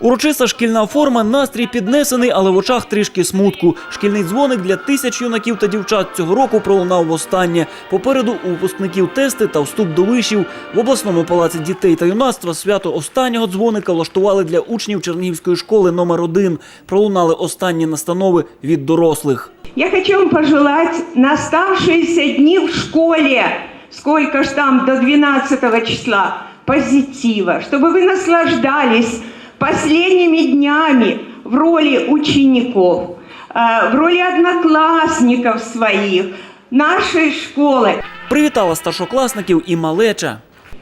Урочиста шкільна форма, настрій піднесений, але в очах трішки смутку. Шкільний дзвоник для тисяч юнаків та дівчат цього року пролунав востаннє. Попереду у випускників тести та вступ до вишів. В обласному палаці дітей та юнацтва свято останнього дзвоника влаштували для учнів Чернігівської школи номер 1 Пролунали останні настанови від дорослих. Я хочу вам пожелать на оставшиеся дни в школе, сколько ж там до 12 числа, позитива, чтобы вы наслаждались последними днями в роли учеников, э, в роли одноклассников своих, нашей школы. Привітала старшокласників і малеча.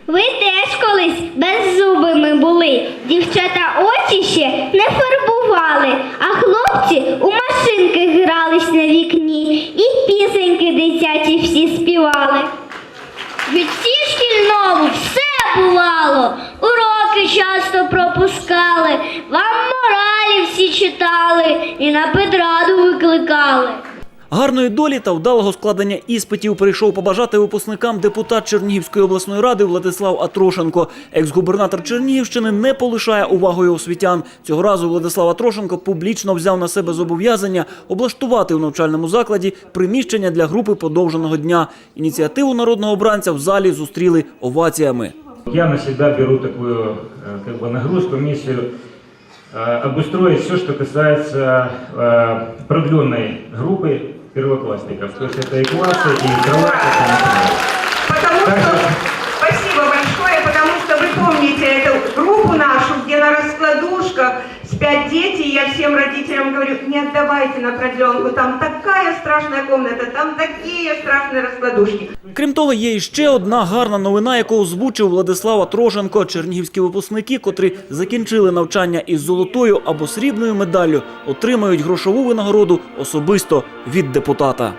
Ви теж колись беззубими були. Дівчата очі ще не фарбували, а хлопці у машинки грались на вікні і пісеньки дитячі всі співали. Від всі шкільному все бувало, уроки часто пропускали, вам моралі всі читали і на педраду викликали. Гарної долі та вдалого складення іспитів прийшов побажати випускникам депутат Чернігівської обласної ради Владислав Атрошенко. Екс-губернатор Чернігівщини не полишає увагою освітян. Цього разу Владислав Атрошенко публічно взяв на себе зобов'язання облаштувати у навчальному закладі приміщення для групи подовженого дня. Ініціативу народного обранця в залі зустріли оваціями. Я на себя беру такую э, как бы нагрузку, миссию э, обустроить все, что касается э, продленной группы первоклассников. То есть это и классы, и кровати, и я всем родителям говорю, не отдавайте на продленку, там такая страшная комната, там такие страшные раскладушки. Крім того, є іще одна гарна новина, яку озвучив Владислава Трошенко. Чернігівські випускники, котрі закінчили навчання із золотою або срібною медаллю, отримають грошову винагороду особисто від депутата.